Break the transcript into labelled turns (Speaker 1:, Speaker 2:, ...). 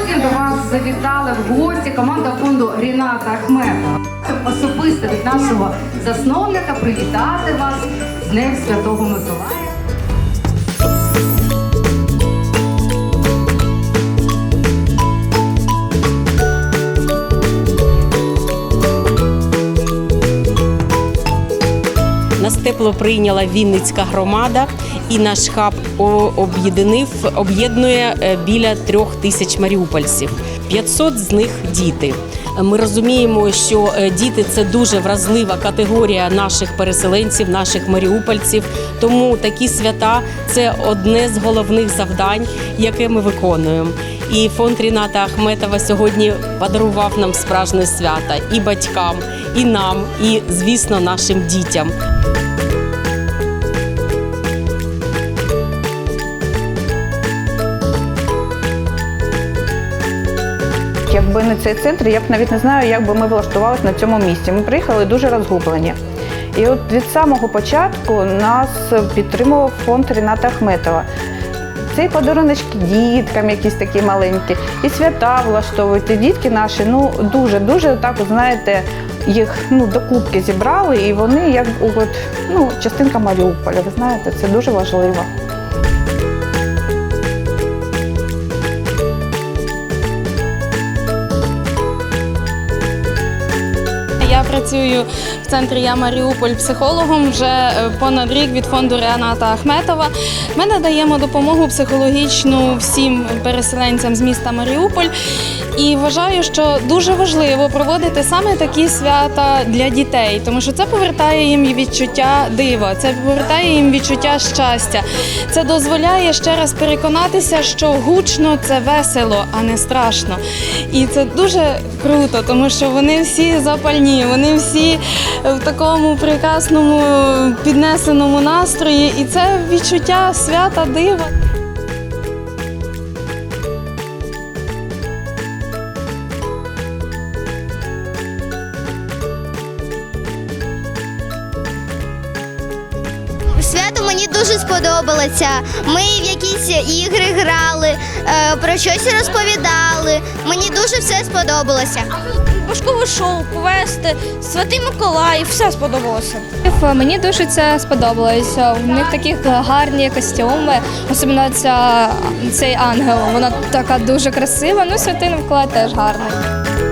Speaker 1: до вас завітали в гості команда фонду Ріната Ахметова. Щоб особисто від нашого засновника привітати вас з Днем Святого Миколая.
Speaker 2: Нас тепло прийняла Вінницька громада, і наш хаб об'єднив об'єднує е, біля трьох тисяч маріупольців. 500 з них діти. Ми розуміємо, що е, діти це дуже вразлива категорія наших переселенців, наших маріупольців. Тому такі свята це одне з головних завдань, яке ми виконуємо. І фонд Ріната Ахметова сьогодні подарував нам справжнє свята і батькам, і нам, і звісно, нашим дітям.
Speaker 3: Якби не цей центр, я б навіть не знаю, як би ми влаштувалися на цьому місці. Ми приїхали дуже розгублені. І от від самого початку нас підтримував фонд Ріната Ахметова. Це і подаруночки діткам, якісь такі маленькі, і свята влаштовують. І дітки наші ну дуже дуже так, знаєте, їх ну докупки зібрали, і вони як от, ну, частинка Маріуполя. Ви знаєте, це дуже важливо.
Speaker 4: Працюю в центрі Я Маріуполь психологом вже е, понад рік від фонду Реаната Ахметова. Ми надаємо допомогу психологічну всім переселенцям з міста Маріуполь. І вважаю, що дуже важливо проводити саме такі свята для дітей, тому що це повертає їм відчуття дива, це повертає їм відчуття щастя. Це дозволяє ще раз переконатися, що гучно це весело, а не страшно. І це дуже круто, тому що вони всі запальні, вони всі в такому прекрасному піднесеному настрої, і це відчуття свята дива.
Speaker 5: Свято мені дуже сподобалося. Ми в якісь ігри грали, е, про щось розповідали. Мені дуже все сподобалося.
Speaker 6: Башкове шоу, квести, Святий Миколай, все сподобалося.
Speaker 7: Мені дуже це сподобалося. У них такі гарні костюми, особливо ця, цей ангел. Вона така дуже красива. Ну, святий Миколай теж гарний.